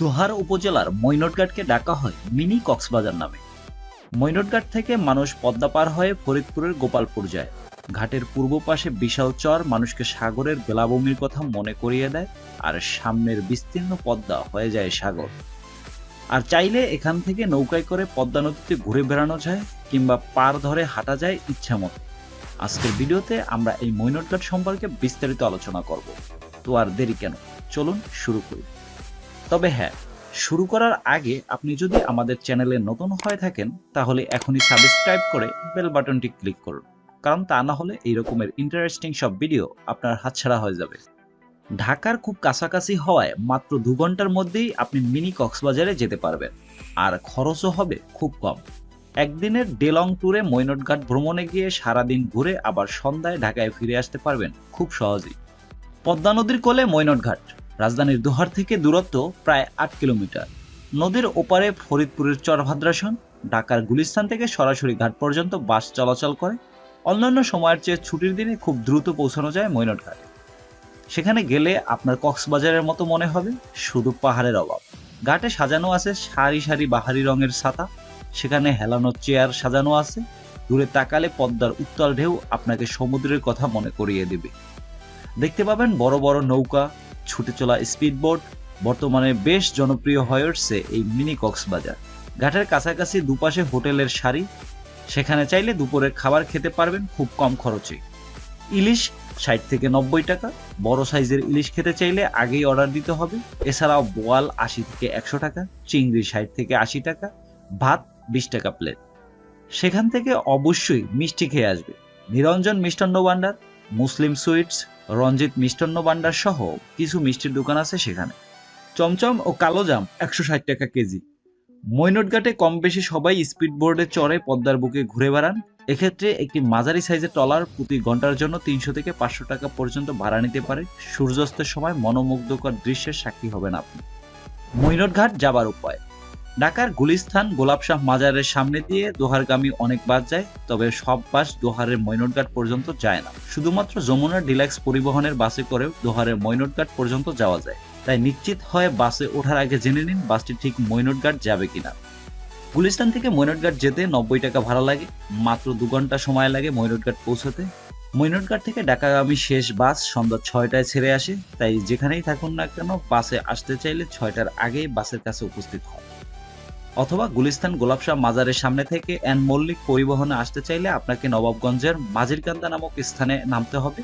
দোহার উপজেলার মৈনটঘাটকে ডাকা হয় মিনি কক্সবাজার নামে। মৈনটঘাট থেকে মানুষ পদ্মা পার হয়ে ফরিদপুরের গোপালপুর যায়। ঘাটের পূর্ব পাশে বিশাল চর মানুষকে সাগরের বেলাভূমির কথা মনে করিয়ে দেয় আর সামনের বিস্তীর্ণ পদ্মা হয়ে যায় সাগর। আর চাইলে এখান থেকে নৌকায় করে পদ্মা নদীতে ঘুরে বেড়ানো যায় কিংবা পার ধরে হাঁটা যায় ইচ্ছা মতো। আজকের ভিডিওতে আমরা এই মৈনটঘাট সম্পর্কে বিস্তারিত আলোচনা করব। তো আর দেরি কেন? চলুন শুরু করি। তবে হ্যাঁ শুরু করার আগে আপনি যদি আমাদের চ্যানেলে নতুন হয়ে থাকেন, তাহলে এখনই সাবস্ক্রাইব করে বেল বাটনটি ক্লিক করুন। কারণ তা না হলে এই রকমের ইন্টারেস্টিং সব ভিডিও আপনার হাতছাড়া হয়ে যাবে। ঢাকার খুব কাছাকাছি হওয়ায় মাত্র দু ঘণ্টার মধ্যেই আপনি মিনি কক্সবাজারে যেতে পারবেন। আর খরচও হবে খুব কম। একদিনের ডেলং ট্যুরে মৈনটঘাট ভ্রমণে গিয়ে সারাদিন ঘুরে আবার সন্ধ্যায় ঢাকায় ফিরে আসতে পারবেন খুব সহজেই। পদ্মা নদীর কোলে মৈনটঘাট। রাজধানীর দোহার থেকে দূরত্ব প্রায় আট কিলোমিটার। নদীর ওপারে ফরিদপুরের চরভাদ্রাসন, ঢাকার গুলিস্তান থেকে সরাসরি ঘাট পর্যন্ত বাস চলাচল করে। অন্যান্য সময়ের চেয়ে ছুটির দিনে খুব দ্রুত পৌঁছানো যায় মৈনটঘাটে। সেখানে গেলে আপনার কক্সবাজারের মতো মনে হবে, শুধু পাহাড়ের অভাব। ঘাটে সাজানো আছে সারি সারি বাহারি রঙের ছাতা। সেখানে হেলানো চেয়ার সাজানো আছে। দূরে তাকালে পদ্মার উত্তাল ঢেউ আপনাকে সমুদ্রের কথা মনে করিয়ে দেবে। দেখতে পাবেন বড় বড় নৌকা ছুটে চলা স্পিডবোট, বর্তমানে বেশ জনপ্রিয় হয়ে উঠছে এই মিনি কক্সবাজার। ঘাটের কাছাকাছি দুপাশে হোটেলের সারি, সেখানে চাইলে দুপুরের খাবার খেতে পারবেন খুব কম খরচে। ইলিশ, ষাট থেকে নব্বই টাকা, বড় সাইজের ইলিশ খেতে চাইলে আগেই অর্ডার দিতে হবে। এছাড়াও বোয়াল আশি থেকে একশো টাকা, চিংড়ি ষাট থেকে আশি টাকা, ভাত বিশ টাকা প্লেট সেখান থেকে অবশ্যই মিষ্টি খেয়ে আসবে। নিরঞ্জন মিষ্টান্ন ভাণ্ডার মুসলিম সুইটস, রঞ্জিত মিষ্টান্ন ভাণ্ডার সহ কিছু মিষ্টির দোকান আছে সেখানে। চমচম ও কালোজাম একশো ষাট টাকা কেজি। মৈনটঘাটে কম বেশি সবাই স্পিড বোর্ডে চড়ে পদ্মার বুকে ঘুরে বেড়ান। এক্ষেত্রে একটি মাঝারি সাইজের ট্রলার প্রতি ঘণ্টার জন্য তিনশো থেকে পাঁচশো টাকা পর্যন্ত ভাড়া নিতে পারে। সূর্যাস্তের সময় মনোমুগ্ধকর দৃশ্যের সাক্ষী হবেন আপনি। মৈনটঘাট যাবার উপায়। ঢাকার গুলিস্তান গোলাপশাহ মাজারের সামনে দিয়ে দোহারগামী অনেক বাস যায়, তবে সব বাস দোহারের মৈনটঘাট পর্যন্ত যায় না। শুধুমাত্র যমুনার ডিলাক্স পরিবহনের বাসে করেও দোহারের মৈনটঘাট পর্যন্ত যাওয়া যায়। তাই নিশ্চিত হয়ে বাসে ওঠার আগে জেনে নিন বাসটি ঠিক মৈনটঘাট যাবে কিনা। গুলিস্তান থেকে মৈনটঘাট যেতে নব্বই টাকা ভাড়া লাগে, মাত্র দু ঘণ্টা সময় লাগে মৈনটঘাট পৌঁছতে। মৈনটঘাট থেকে ঢাকাগামী শেষ বাস সন্ধ্যা ছয়টায় ছেড়ে আসে, তাই যেখানেই থাকুন না কেন বাসে আসতে চাইলে ছয়টার আগেই বাসের কাছে উপস্থিত হন। অথবা গুলিস্তান গোলাপশাহ মাজারের সামনে থেকে এন মল্লিক পরিবহনে আসতে চাইলে আপনাকে নবাবগঞ্জের মাঝিরকান্দা নামক স্থানে নামতে হবে।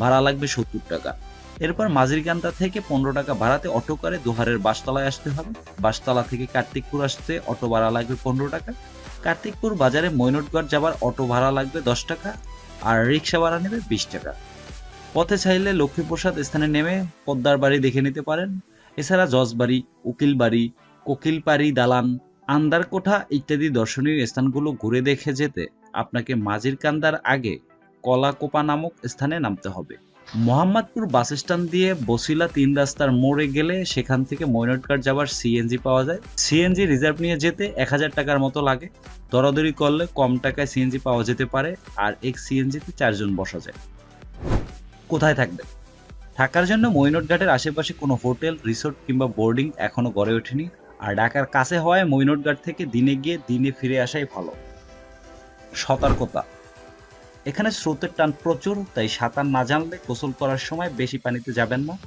ভাড়া লাগবে সত্তর টাকা। এরপর মাঝিরকান্দা থেকে পনেরো টাকা ভাড়াতে অটো করে দোহারের বাসতলায় আসতে হবে। বাসতলা থেকে কার্তিকপুর আসতে অটো ভাড়া লাগবে পনেরো টাকা। কার্তিকপুর বাজারে মৈনটগড় যাবার অটো ভাড়া লাগবে দশ টাকা, আর রিক্সা ভাড়া নেবে বিশ টাকা। পথে চাইলে লক্ষ্মীপ্রসাদ স্থানে নেমে পদ্মার বাড়ি দেখে নিতে পারেন। এছাড়া জজবাড়ি উকিল উকিলবাড়ি, কোকিলপাড়ি, দালান আন্দারকোঠা ইত্যাদি দর্শনীয় স্থানগুলো ঘুরে দেখে যেতে আপনাকে মাঝির কান্দার আগে কলাকোপা নামক স্থানে নামতে হবে। মোহাম্মদপুর বাস স্ট্যান্ড দিয়ে বসিলা তিন রাস্তার মোড়ে গেলে সেখান থেকে মৈনটঘাট যাওয়ার সিএনজি পাওয়া যায়। সিএনজি রিজার্ভ নিয়ে যেতে এক হাজার টাকার মতো লাগে। দরাদরি করলে কম টাকায় সিএনজি পাওয়া যেতে পারে আর এক সিএনজিতে চারজন বসা যায়। কোথায় থাকবে? থাকার জন্য মৈনটঘাটের আশেপাশে কোনো হোটেল, রিসোর্ট কিংবা বোর্ডিং এখনও গড়ে ওঠেনি। আর ঢাকার কাছে হওয়ায় মৈনটঘাট থেকে দিনে গিয়ে দিনে ফিরে আসাই ভালো। সতর্কতা। এখানে স্রোতের টান প্রচুর, তাই সাঁতার না জানলে গোসল করার সময় বেশি পানিতে যাবেন না।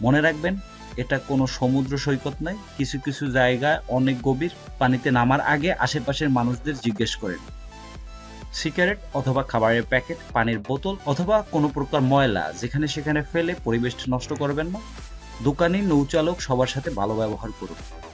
মনে রাখবেন, এটা কোনো সমুদ্র সৈকত নয়, কিছু কিছু জায়গায় অনেক গভীর পানিতে নামার আগে আশেপাশের মানুষদের জিজ্ঞেস করেন। সিগারেট অথবা খাবারের প্যাকেট, পানির বোতল অথবা কোনো প্রকার ময়লা, যেখানে সেখানে ফেলে পরিবেশটা নষ্ট করবেন না। দোকানি, নৌচালক সবার সাথে ভালো ব্যবহার করুন।